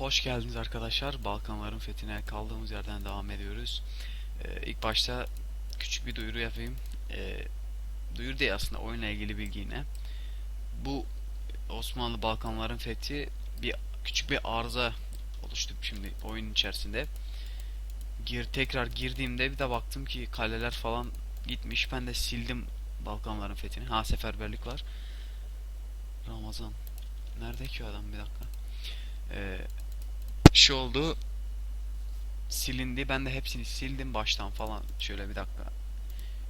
Hoş geldiniz arkadaşlar. Balkanların fethine kaldığımız yerden devam ediyoruz. Ee, ilk başta küçük bir duyuru yapayım. Ee, duyuru değil aslında oyunla ilgili bilgi. Bu Osmanlı Balkanların fethi bir küçük bir arıza oluştu şimdi oyun içerisinde. Gir tekrar girdiğimde bir de baktım ki kaleler falan gitmiş. Ben de sildim Balkanların fethini. Ha seferberlik var. Ramazan. Nerede ki adam bir dakika. Ee, şey oldu. Silindi. Ben de hepsini sildim baştan falan. Şöyle bir dakika.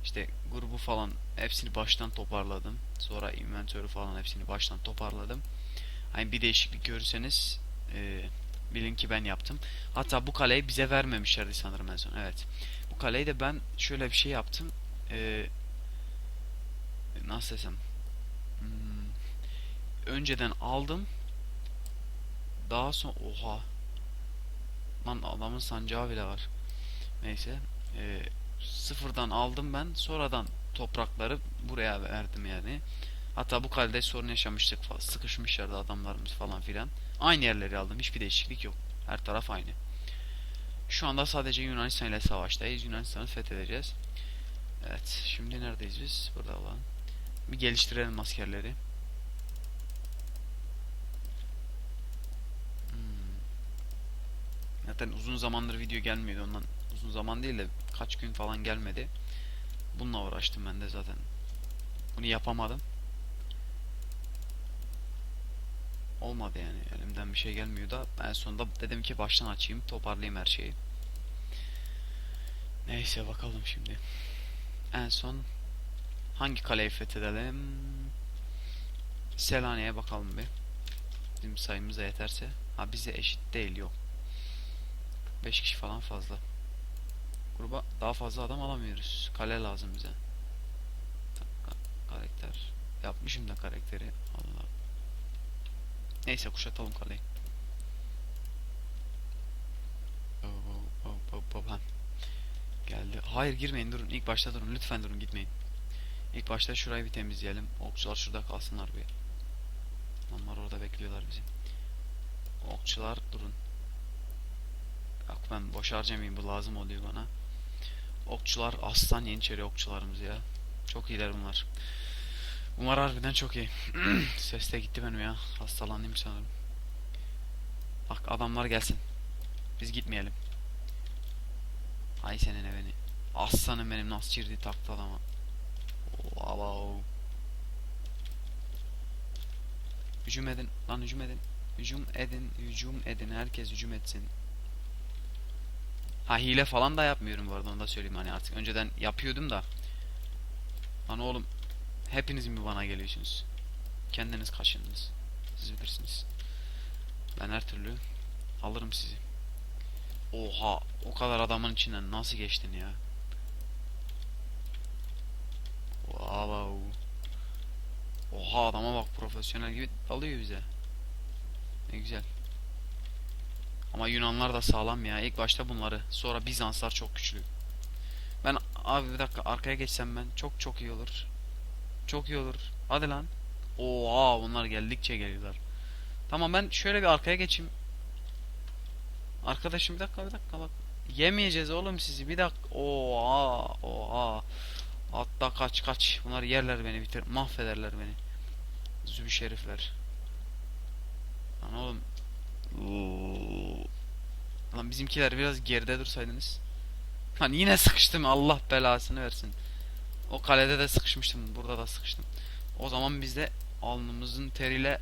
İşte grubu falan hepsini baştan toparladım. Sonra inventörü falan hepsini baştan toparladım. Hani bir değişiklik görürseniz e, bilin ki ben yaptım. Hatta bu kaleyi bize vermemişlerdi sanırım en son. Evet. Bu kaleyi de ben şöyle bir şey yaptım. E, nasıl desem? Hmm, önceden aldım. Daha sonra oha Lan adamın sancağı bile var. Neyse. Ee, sıfırdan aldım ben. Sonradan toprakları buraya verdim yani. Hatta bu kalede sorun yaşamıştık falan. Sıkışmışlardı adamlarımız falan filan. Aynı yerleri aldım. Hiçbir değişiklik yok. Her taraf aynı. Şu anda sadece Yunanistan ile savaştayız. Yunanistan'ı fethedeceğiz. Evet. Şimdi neredeyiz biz? Burada olan. Bir geliştirelim askerleri. Hmm. Zaten uzun zamandır video gelmiyordu ondan uzun zaman değil de kaç gün falan gelmedi. Bununla uğraştım ben de zaten. Bunu yapamadım. Olmadı yani elimden bir şey gelmiyor da en sonunda dedim ki baştan açayım toparlayayım her şeyi. Neyse bakalım şimdi. En son hangi kaleyi fethedelim? Selanik'e bakalım bir. Bizim sayımıza yeterse. Ha bize eşit değil yok. 5 kişi falan fazla. Gruba daha fazla adam alamıyoruz. Kale lazım bize. Ka- karakter. Yapmışım da karakteri. Allah. Neyse kuşatalım kaleyi. Hop. Geldi. Hayır girmeyin durun. İlk başta durun. Lütfen durun gitmeyin. İlk başta şurayı bir temizleyelim. Okçular şurada kalsınlar bir. Onlar orada bekliyorlar bizi. Okçular durun. Bak ben boş harcamayayım bu lazım oluyor bana. Okçular aslan yeniçeri okçularımız ya. Çok iyiler bunlar. Bunlar harbiden çok iyi. Ses de gitti benim ya. Hastalandım sanırım. Bak adamlar gelsin. Biz gitmeyelim. Ay senin evini. Aslanım benim nasıl çirdi taktı adama. Wow. Hücum edin. Lan hücum edin. Hücum edin. Hücum edin. Herkes hücum etsin. Ha hile falan da yapmıyorum bu arada onu da söyleyeyim hani artık önceden yapıyordum da. Lan oğlum hepiniz mi bana geliyorsunuz? Kendiniz kaşındınız. Siz bilirsiniz. Ben her türlü alırım sizi. Oha o kadar adamın içinden nasıl geçtin ya? Wow. Oha adama bak profesyonel gibi dalıyor bize. Ne güzel. Ama Yunanlar da sağlam ya. İlk başta bunları. Sonra Bizanslar çok güçlü. Ben abi bir dakika arkaya geçsem ben. Çok çok iyi olur. Çok iyi olur. Hadi lan. Oha bunlar geldikçe geliyorlar. Tamam ben şöyle bir arkaya geçeyim. Arkadaşım bir dakika bir dakika bak. Yemeyeceğiz oğlum sizi. Bir dakika. Oha oha. Hatta kaç kaç. Bunlar yerler beni bitir. Mahvederler beni. Zübü şerifler. Lan oğlum Oo. Lan bizimkiler biraz geride dursaydınız. Lan yine sıkıştım Allah belasını versin. O kalede de sıkışmıştım. Burada da sıkıştım. O zaman biz de alnımızın teriyle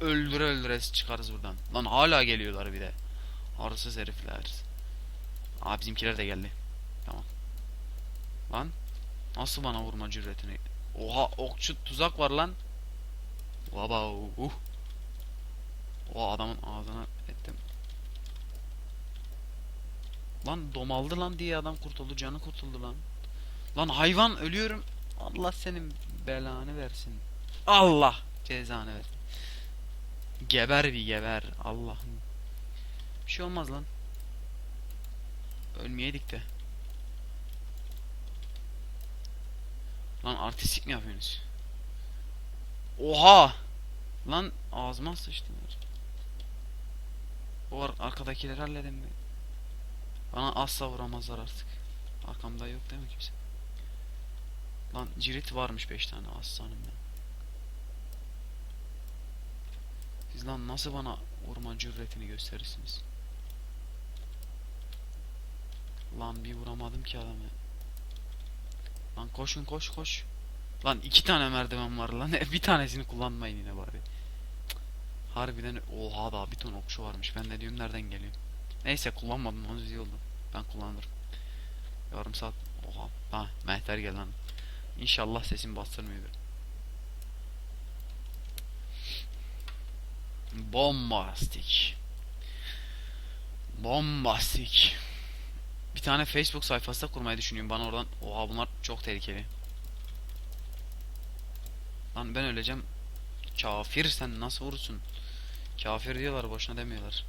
öldüre öldüre çıkarız buradan. Lan hala geliyorlar bir de. Arsız herifler. Aa bizimkiler de geldi. Tamam. Lan. Nasıl bana vurma cüretini? Oha okçu tuzak var lan. Vaba uh. O adamın ağzına Lan domaldı lan diye adam kurtuldu. Canı kurtuldu lan. Lan hayvan ölüyorum. Allah senin belanı versin. Allah cezanı versin. Geber bir geber. Allah'ım. Bir şey olmaz lan. Ölmeyeydik de. Lan artistik mi yapıyorsunuz? Oha! Lan ağzıma sıçtılar. o ar- arkadakileri halledin bir. Bana asla vuramazlar artık. Arkamda yok değil mi kimse? Lan cirit varmış 5 tane aslanım ya. Siz lan nasıl bana vurma cüretini gösterirsiniz? Lan bir vuramadım ki adamı. Lan koşun koş koş. Lan iki tane merdiven var lan. bir tanesini kullanmayın yine bari. Harbiden oha da bir ton okçu varmış. Ben de diyorum nereden geliyor. Neyse kullanmadım onu iyi oldu. Ben kullanırım. Yarım saat. Oha. Ha mehter gel lan. İnşallah sesim bastırmıyordur. Bombastik. Bombastik. Bir tane Facebook sayfası da kurmayı düşünüyorum. Bana oradan oha bunlar çok tehlikeli. Lan ben öleceğim. Kafir sen nasıl vurursun? Kafir diyorlar boşuna demiyorlar.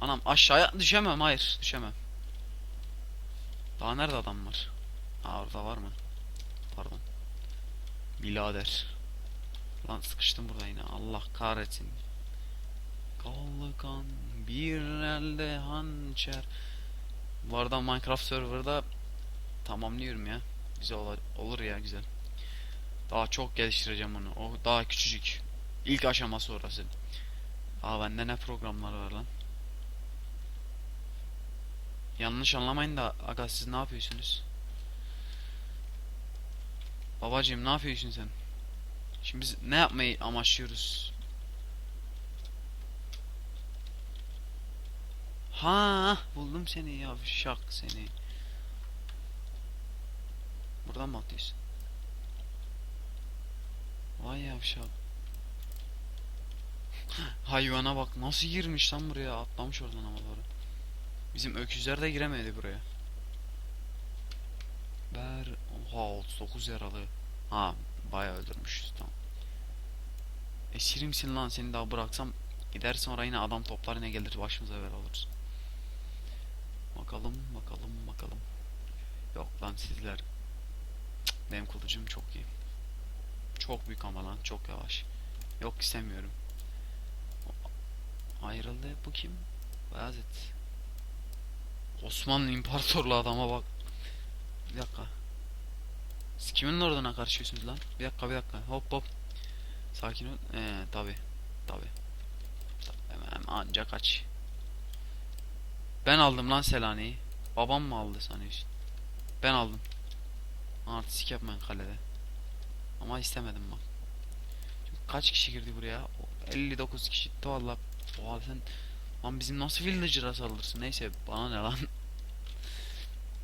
Anam aşağıya düşemem hayır düşemem. Daha nerede adam var? Ha orada var mı? Pardon. Bilader. Lan sıkıştım burada yine. Allah kahretsin. Kanlı kan bir elde hançer. Bu arada Minecraft serverda tamamlıyorum ya. Güzel olur, olur ya güzel. Daha çok geliştireceğim onu. O daha küçücük. İlk aşaması orası. Aa bende ne programlar var lan. Yanlış anlamayın da aga siz ne yapıyorsunuz? Babacığım ne yapıyorsun sen? Şimdi biz ne yapmayı amaçlıyoruz? Ha buldum seni ya şak seni. Buradan mı atlıyorsun? Vay yavşak. Hayvana bak nasıl girmiş lan buraya atlamış oradan ama doğru. Bizim öküzler de giremedi buraya. Ber oha 39 yaralı. Ha bayağı öldürmüşüz tamam. Esirimsin lan seni daha bıraksam gidersin oraya yine adam toplar yine gelir başımıza ver oluruz. Bakalım bakalım bakalım. Yok lan sizler. Cık, Benim kılıcım çok iyi. Çok büyük ama lan çok yavaş. Yok istemiyorum. Ayrıldı bu kim? Bayezid. Osmanlı İmparatorluğu adama bak. Bir dakika. Siz kimin orduna karışıyorsunuz lan? Bir dakika bir dakika. Hop hop. Sakin ol. Ee tabi. Tabi. Hemen anca kaç. Ben aldım lan Selanik'i. Babam mı aldı sanıyorsun? Ben aldım. Artistik yapmayın kalede. Ama istemedim bak. Şimdi kaç kişi girdi buraya? O 59 kişi. Valla. Oha sen Lan bizim nasıl villager'a saldırırsın? Neyse bana ne lan?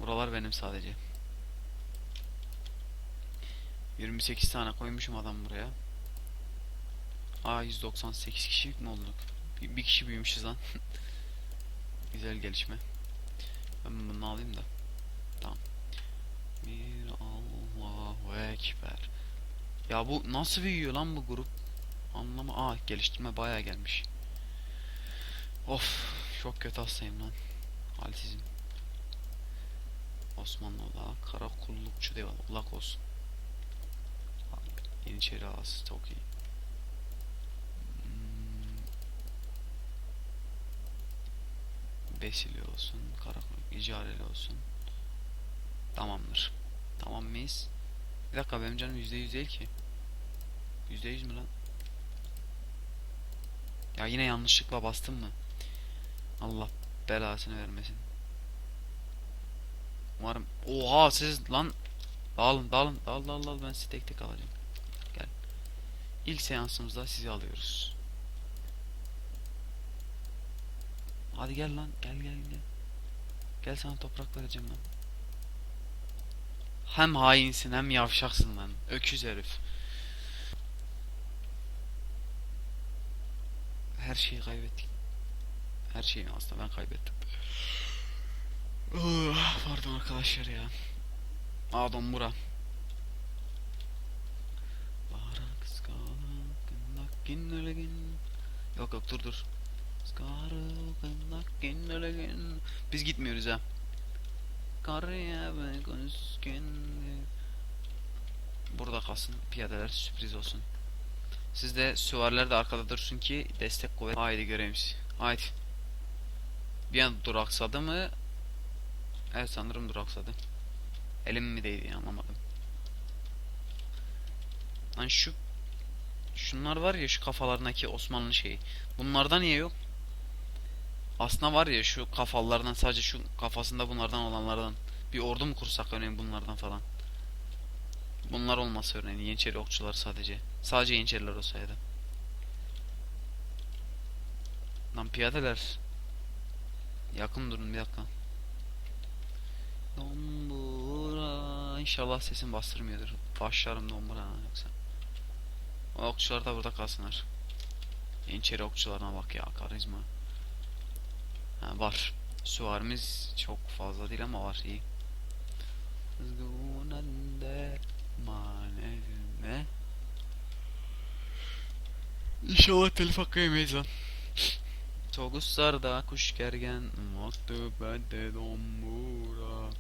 Buralar benim sadece. 28 tane koymuşum adam buraya. Aa 198 kişi mi olduk? Bir, bir kişi büyümüşüz lan. Güzel gelişme. Ben bunu alayım da. Tamam. Bir Allahu Ekber. Ya bu nasıl büyüyor lan bu grup? Anlama. Aa geliştirme bayağı gelmiş. Of çok kötü hastayım lan. Halsizim. Osmanlı ola kara kullukçu diyor. Ulak olsun. Yeniçeri ağası çok iyi. Hmm. Besili olsun. Karakol icareli olsun. Tamamdır. Tamam mıyız? Bir dakika benim canım %100 değil ki. %100 mi lan? Ya yine yanlışlıkla bastım mı? Allah belasını vermesin. Umarım. Oha siz lan. Dağılın dağılın dağıl dağıl dağıl ben sizi tek tek alacağım. Gel. İlk seansımızda sizi alıyoruz. Hadi gel lan gel gel gel. Gel sana toprak vereceğim lan. Hem hainsin hem yavşaksın lan. Öküz herif. Her şeyi kaybettik. Her şeyi aslında ben kaybettim. Ah, Pardon arkadaşlar ya. Adam bura. Yok yok dur dur. Biz gitmiyoruz ha. Burada kalsın piyadeler sürpriz olsun. Siz de süvariler de arkada dursun ki destek kuvvet. Haydi görevimiz. Haydi. An duraksadı mı? Evet sanırım duraksadı. Elim mi değdi anlamadım. Lan şu şunlar var ya şu kafalarındaki Osmanlı şeyi. Bunlardan niye yok? Aslında var ya şu kafalardan sadece şu kafasında bunlardan olanlardan bir ordu mu kursak örneğin bunlardan falan. Bunlar olmasa örneğin Yeniçeri okçular sadece. Sadece Yeniçeriler olsaydı. Lan piyadeler. Yakın durun bir dakika. Dombura. İnşallah sesim bastırmıyordur. Başlarım dombura yoksa. O okçular da burada kalsınlar. Yeniçeri okçularına bak ya karizma. Ha, var. Süvarimiz çok fazla değil ama var iyi. Kızgınende manevime. İnşallah telif hakkı yemeyiz lan. Toguslarda kuş gergen Maktubede dombura.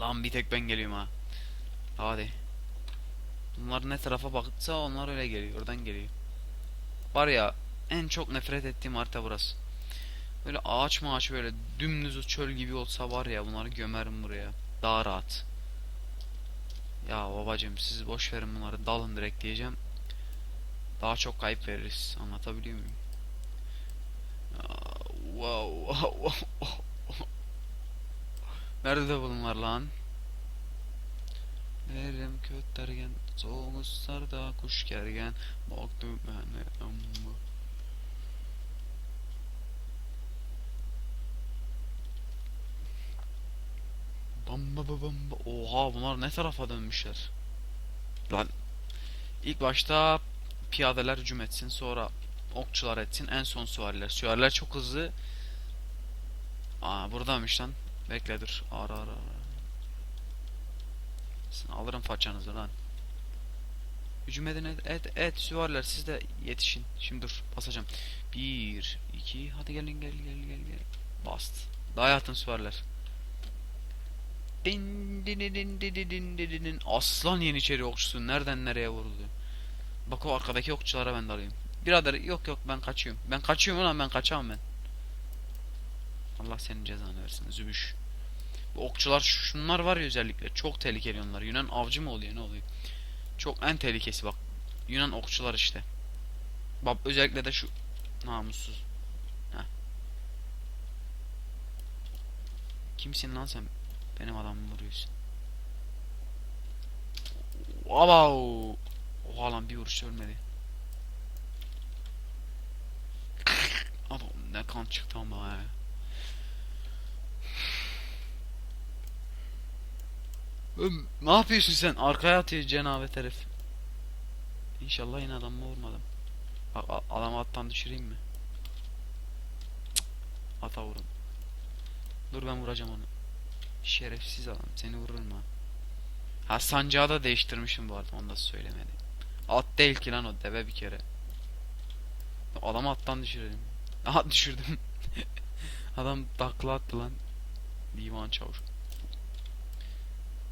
Lan bir tek ben geliyorum ha. Hadi. Bunlar ne tarafa baksa onlar öyle geliyor oradan geliyor. Var ya en çok nefret ettiğim harita burası. Böyle ağaç maaç böyle dümdüz çöl gibi olsa var ya bunları gömerim buraya. Daha rahat. Ya babacım siz boş verin bunları dalın direkt diyeceğim daha çok kayıp veririz. Anlatabiliyor muyum? Wow, wow, wow. Nerede bunlar lan? Verim kötlergen, soğuk sarda kuş gergen, baktım ben amma. Bamba bamba. Oha bunlar ne tarafa dönmüşler? Lan ilk başta piyadeler hücum etsin sonra okçular etsin en son süvariler. Süvariler çok hızlı. Aa buradaymış lan. Bekle dur. Ara ara. Sen alırım façanızı lan. Hücum edin et, et, et süvariler siz de yetişin. Şimdi dur basacağım. Bir, iki, hadi gelin gel gel gel gel. Bast. Daha yatın süvariler. Din din din din din din din. Aslan yeniçeri okçusu nereden nereye vuruldu? Bak o arkadaki okçulara ben de alayım. Birader yok yok ben kaçıyorum. Ben kaçıyorum ulan ben kaçamam ben. Allah senin cezanı versin zübüş. Bu okçular şunlar var ya özellikle çok tehlikeli onlar. Yunan avcı mı oluyor ne oluyor? Çok en tehlikesi bak. Yunan okçular işte. Bak özellikle de şu namussuz. Heh. Kimsin lan sen? Benim adamımı vuruyorsun. Wow. Oha bir vuruş ölmedi. Ama ne kan çıktı ama he. Ne yapıyorsun sen? Arkaya atıyor cenabet herif. İnşallah yine adamı vurmadım. Bak adamı attan düşüreyim mi? Cık, Ata vurun. Dur ben vuracağım onu. Şerefsiz adam seni vururum ha. Ha sancağı da değiştirmişim bu arada onu da söylemedi. At değil ki lan o deve bir kere. Adamı attan düşürelim. Aha düşürdüm. Adam takla attı lan. Divan çavuş.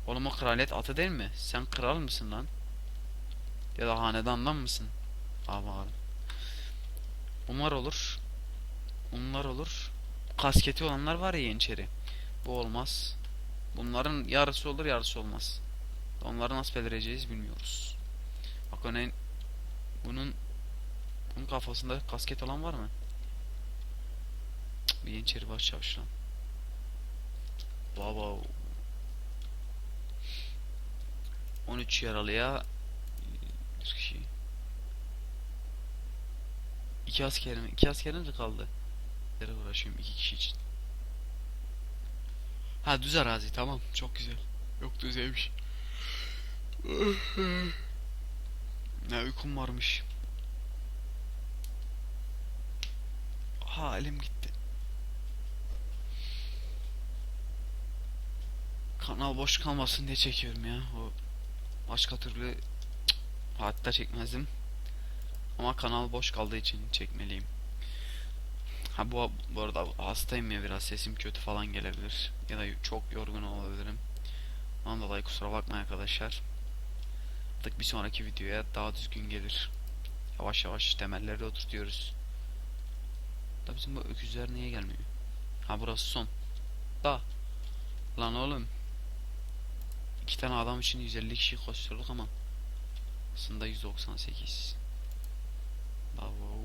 Oğlum o kraliyet atı değil mi? Sen kral mısın lan? Ya da hanedandan mısın? Abi. Bunlar olur. Bunlar olur. Kasketi olanlar var ya Yeniçeri. Bu olmaz. Bunların yarısı olur yarısı olmaz. Onları nasıl belirleyeceğiz bilmiyoruz. Bak örneğin bunun bunun kafasında kasket olan var mı? Cık, Bir Yeniçeri baş çavuş. Wow. 13 yaralıya bir kişi. İki askerim, iki askerim de kaldı. Yere uğraşıyorum iki kişi için. Ha düz arazi tamam çok güzel. Yok düz evmiş. Ne uykum varmış. Ha gitti. Kanal boş kalmasın diye çekiyorum ya. O başka türlü cık, hayatta çekmezdim. Ama kanal boş kaldığı için çekmeliyim. Ha bu, bu arada hastayım ya biraz sesim kötü falan gelebilir. Ya da çok yorgun olabilirim. Ondan dolayı kusura bakmayın arkadaşlar. Yaptık. Bir sonraki videoya daha düzgün gelir. Yavaş yavaş temelleri oturtuyoruz. Da bizim bu öküzler niye gelmiyor? Ha burası son. Da. Lan oğlum. İki tane adam için 150 kişi koşturduk ama aslında 198. Bravo.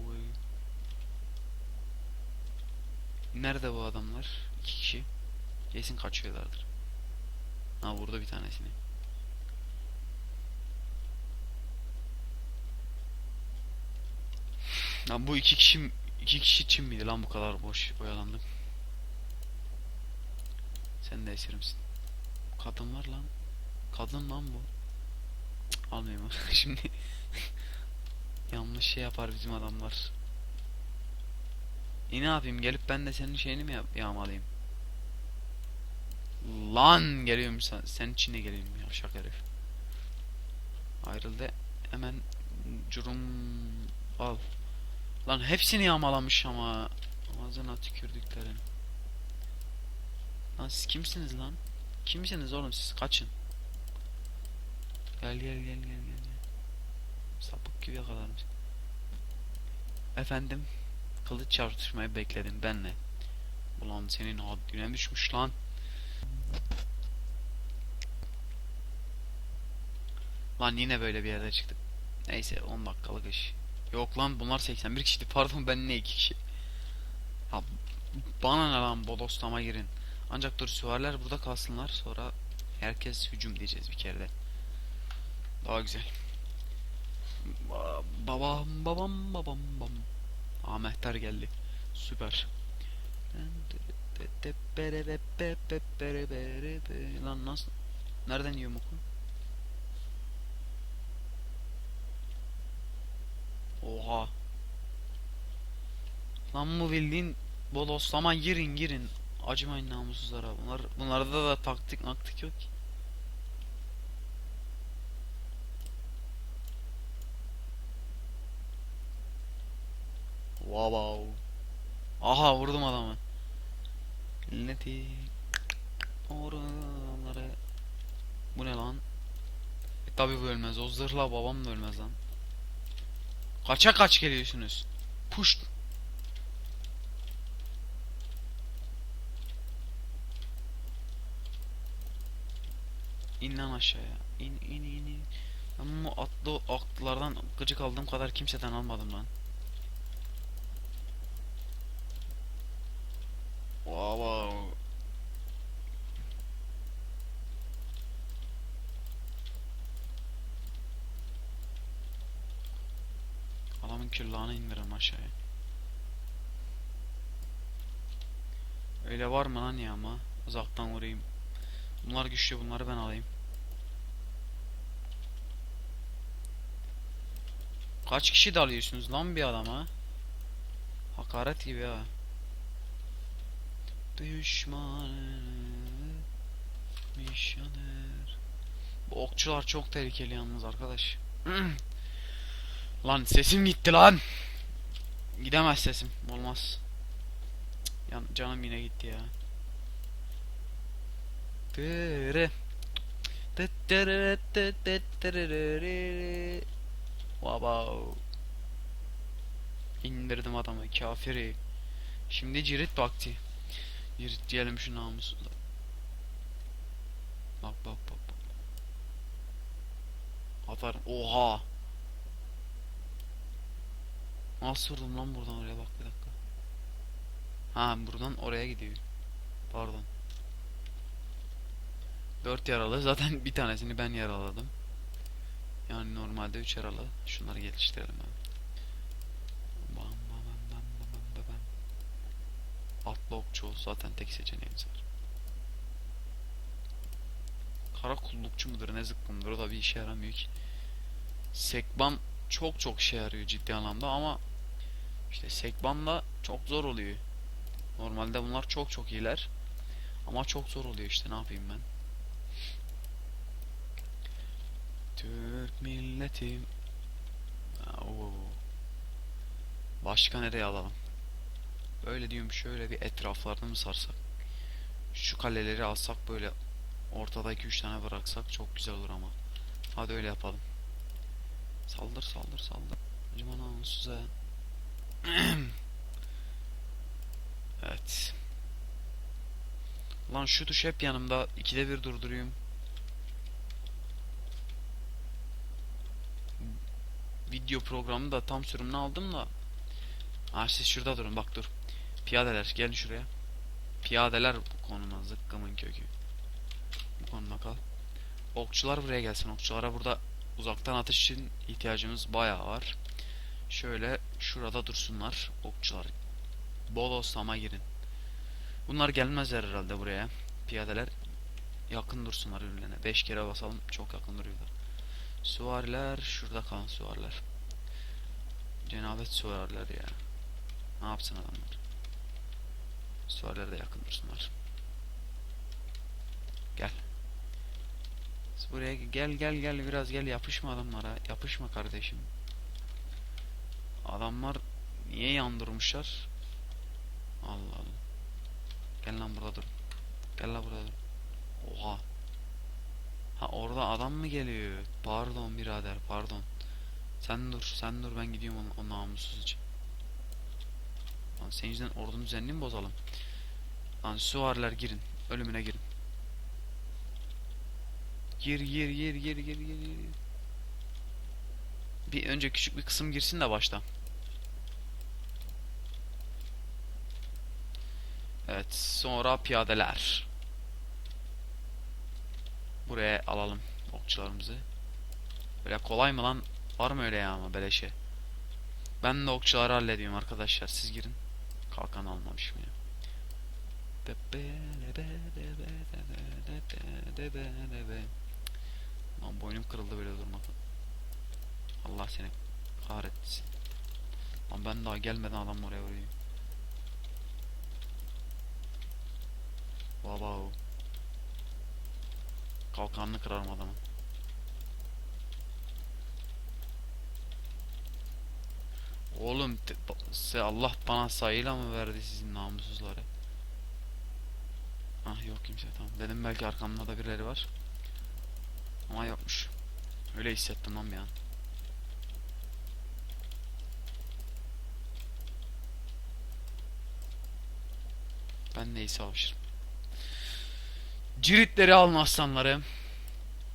Nerede bu adamlar? İki kişi. Kesin kaçıyorlardır. Ha burada bir tanesini. Lan bu iki kişi iki kişi için miydi lan bu kadar boş oyalandım? Sen de eserimsin. Kadın var lan. Kadın lan bu. Cık, Almayayım şimdi. Yanlış şey yapar bizim adamlar. E ne yapayım gelip ben de senin şeyini mi yağmalayayım? Lan geliyorum sen, sen içine geleyim ya şaka herif. Ayrıldı hemen curum al. Lan hepsini yağmalamış ama ağzına tükürdüklerin. Lan siz kimsiniz lan? Kimsiniz oğlum siz kaçın. Gel gel gel gel gel. Sapık gibi yakalarmış. Efendim kılıç çarpışmayı bekledim benle. Ulan senin haddine düşmüş lan. Lan yine böyle bir yerde çıktık. Neyse 10 dakikalık iş. Yok lan bunlar 81 kişiydi pardon ben ne 2 kişi. Ha, bana ne lan bodoslama girin. Ancak dur süvariler burada kalsınlar sonra herkes hücum diyeceğiz bir kere Daha güzel. Ba- Babam babam babam babam. Aa Mehter geldi. Süper. Lan nasıl? Nereden yiyorum oku? Oha. Lan bu bildiğin bodoslama girin girin. Acımayın namussuzlara. Bunlar bunlarda da taktik maktik yok ki. Wow. Aha vurdum adamı. Milleti oraları. Bu ne lan? E, tabi bu ölmez. O zırhla babam da ölmez lan. Kaça kaç geliyorsunuz? Push. İn lan aşağıya. İn in in in. Bu atlı atlılardan gıcık aldığım kadar kimseden almadım lan. Wow. Küllahını indirin aşağıya. Öyle var mı lan ya ama? Uzaktan vurayım. Bunlar güçlü bunları ben alayım. Kaç kişi dalıyorsunuz lan bir adama? Hakaret gibi ha. Düşmanı Mişaner Bu okçular çok tehlikeli yalnız arkadaş. lan sesim gitti lan. Gidemez sesim. Olmaz. Yan, canım yine gitti ya. Tırı. Wow. İndirdim adamı kafiri. Şimdi cirit vakti. Cirit diyelim şu namusu. Bak bak bak bak. Atarım. Oha. Nasıl lan buradan oraya bak bir dakika. Ha buradan oraya gidiyor. Pardon. Dört yaralı. Zaten bir tanesini ben yaraladım. Yani normalde üç yaralı. Şunları geliştirelim abi. Bam bam bam bam bam bam bam. Atlı okçu ol. Zaten tek seçeneğimiz var. Kara kullukçu mudur ne zıkkımdır o da bir işe yaramıyor ki. Sekban çok çok işe yarıyor ciddi anlamda ama işte sekbanla çok zor oluyor. Normalde bunlar çok çok iyiler. Ama çok zor oluyor işte ne yapayım ben. Türk milletim. Oo. Başka nereye alalım? Böyle diyorum şöyle bir etraflarını mı sarsak? Şu kaleleri alsak böyle ortada 2-3 tane bıraksak çok güzel olur ama. Hadi öyle yapalım. Saldır saldır saldır. Acıma namussuza. evet. Lan şu tuş hep yanımda. İkide bir durdurayım. Video programını da tam sürümünü aldım da. Ha siz şurada durun bak dur. Piyadeler gelin şuraya. Piyadeler konuma zıkkımın kökü. Bu konuma kal. Okçular buraya gelsin. Okçulara burada uzaktan atış için ihtiyacımız bayağı var. Şöyle şurada dursunlar okçular. Bodoslama girin. Bunlar gelmezler herhalde buraya. Piyadeler yakın dursunlar birbirlerine. 5 kere basalım çok yakın duruyorlar. Süvariler şurada kalan süvariler. Cenabet süvariler ya. Ne yapsın adamlar? Süvariler de yakın dursunlar. Gel. Buraya gel gel gel biraz gel yapışma adamlara. Yapışma kardeşim. Adamlar niye yandırmışlar? Allah Allah. Gel lan burada dur. Gel lan burada dur. Oha. Ha orada adam mı geliyor? Pardon birader pardon. Sen dur sen dur ben gidiyorum o, o namussuz için. Lan senin yüzünden ordunun düzenini mi bozalım? Lan süvariler girin. Ölümüne girin. Gir gir gir gir gir gir gir. Bir önce küçük bir kısım girsin de başta. Evet, sonra piyadeler. Buraya alalım okçularımızı. Böyle kolay mı lan? Var mı öyle ya ama beleşe? Ben de okçuları hallediyorum arkadaşlar. Siz girin. Kalkan almamışım ya. Lan boynum kırıldı böyle durmaktan. Allah seni kahretsin. Lan ben daha gelmeden adam oraya vuruyor. Wow. Kalkanını kırarım adamın. Oğlum se Allah bana sayıyla mı verdi sizin namussuzları? Ah yok kimse tamam. Dedim belki arkamda da birileri var. Ama yokmuş. Öyle hissettim lan bir an. Ben neyi savaşırım. Ciritleri alın aslanları.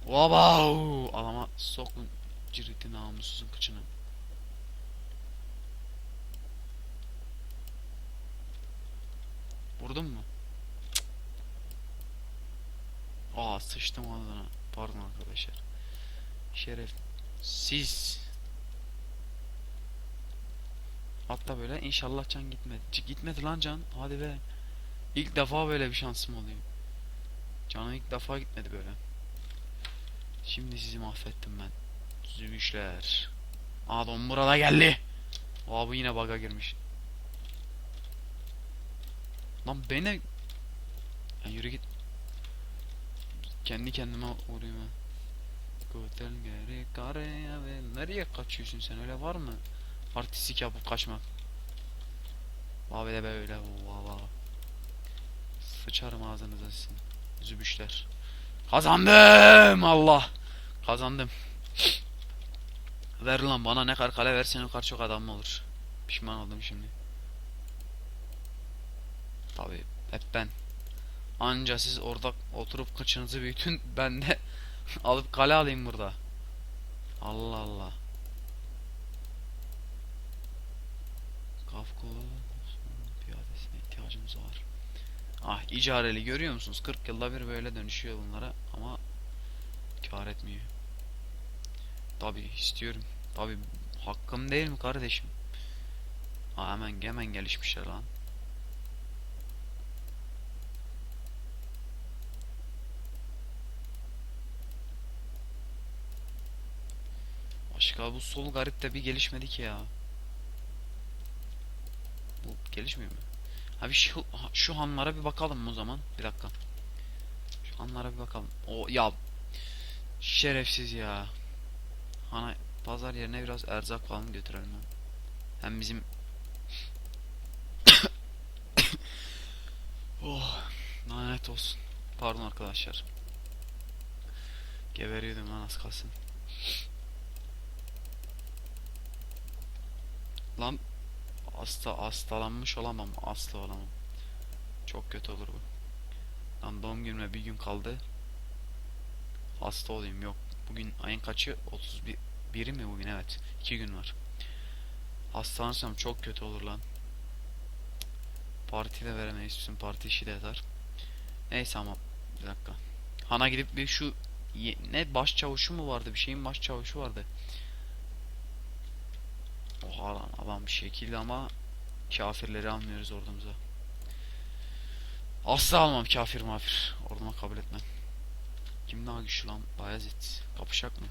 Wow! Alama sokun ciriti namussuzun kıçını. Vurdun mu? Cık. Aa sıçtım ağzına. Pardon arkadaşlar. Şeref. Siz. Hatta böyle inşallah can gitmedi. Gitmedi lan can. Hadi be. İlk defa böyle bir şansım oluyor. Canım ilk defa gitmedi böyle. Şimdi sizi mahvettim ben. Zübüşler. Aa Dombura da geldi. Aa bu yine bug'a girmiş. Lan beni... Ya yürü git. Kendi kendime vuruyorum ben. Kotel geri karaya ve nereye kaçıyorsun sen öyle var mı? Artistik yapıp kaçmak. Abi de böyle valla. Sıçarım ağzınıza sizin. Zübüşler. Kazandım Allah. Kazandım. Ver lan bana ne kadar kale versen o kadar çok adam mı olur. Pişman oldum şimdi. Tabi hep ben. Anca siz orada oturup kıçınızı büyütün ben de alıp kale alayım burada. Allah Allah. Kafko piyadesine ihtiyacımız var. Ah icareli görüyor musunuz? 40 yılda bir böyle dönüşüyor bunlara ama kar etmiyor. Tabi istiyorum. Tabi hakkım değil mi kardeşim? Ha hemen hemen gelişmişler lan. Başka bu sol garip de bir gelişmedi ki ya. Bu gelişmiyor mu? Abi şu, şu hanlara bir bakalım o zaman. Bir dakika. Şu hanlara bir bakalım. O ya şerefsiz ya. Hani pazar yerine biraz erzak falan götürelim ha. Hem bizim Oh lanet olsun. Pardon arkadaşlar. Geberiyordum lan az kalsın. Lan hasta hastalanmış olamam. Asla olamam. Çok kötü olur bu. Lan doğum günüme bir gün kaldı. Hasta olayım yok. Bugün ayın kaçı? 31 biri mi bugün? Evet. 2 gün var. Hastalanırsam çok kötü olur lan. Parti de veremeyiz. Bütün parti işi de yatar. Neyse ama bir dakika. Han'a gidip bir şu ne baş çavuşu mu vardı? Bir şeyin baş çavuşu vardı. Oha lan adam bir şekilde ama kafirleri almıyoruz ordumuza. Asla almam kafir mafir. Orduma kabul etmem. Kim daha güçlü lan? Bayezid. Kapışak mı?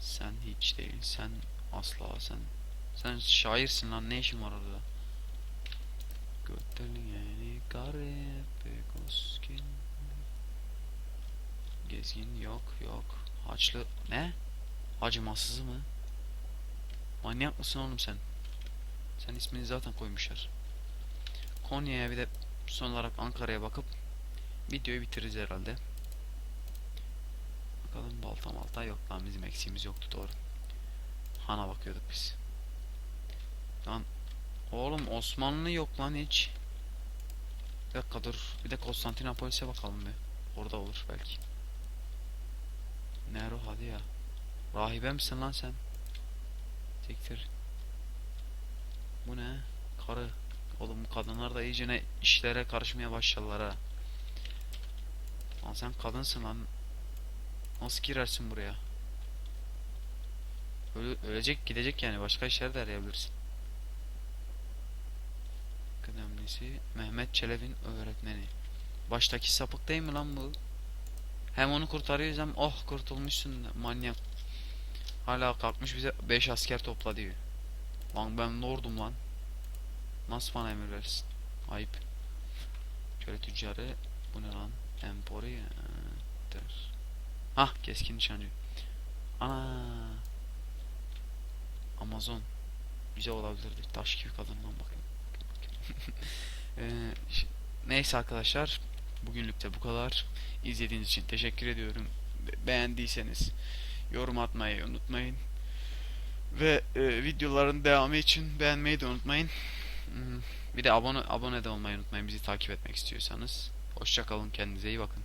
Sen hiç değil. Sen asla sen. Sen şairsin lan. Ne işin var orada? Götterliğini garip goskin. Gezgin yok yok. Haçlı ne? Acımasız mı? Manyak mısın oğlum sen? Sen ismini zaten koymuşlar. Konya'ya bir de son olarak Ankara'ya bakıp videoyu bitiririz herhalde. Bakalım balta malta yok lan bizim eksiğimiz yoktu doğru. Han'a bakıyorduk biz. Lan oğlum Osmanlı yok lan hiç. Bir dakika dur. Bir de Konstantinopolis'e bakalım bir. Orada olur belki. Nero hadi ya. Rahibe misin lan sen? Siktir. Bu ne? Karı. Oğlum kadınlar da iyice ne işlere karışmaya başladılar ha. Lan sen kadınsın lan. Nasıl girersin buraya? Öle, ölecek gidecek yani başka işler de arayabilirsin. Kıdemlisi Mehmet Çelebi'nin öğretmeni. Baştaki sapık değil mi lan bu? Hem onu kurtarıyoruz hem oh kurtulmuşsun manyak. Hala kalkmış bize 5 asker topla diyor. Lan ben lordum lan. Nasıl bana emir verirsin? Ayıp. Köle tüccarı bu ne lan? Empori der. Hah keskin nişancı. Ana. Amazon. Güzel olabilirdi. Taş gibi kadından bakayım. Ee, ş- neyse arkadaşlar. Bugünlük de bu kadar. İzlediğiniz için teşekkür ediyorum. Be- Beğendiyseniz yorum atmayı unutmayın. Ve e, videoların devamı için beğenmeyi de unutmayın. Hmm, Bir de abone abone de olmayı unutmayın bizi takip etmek istiyorsanız. Hoşça kalın kendinize iyi bakın.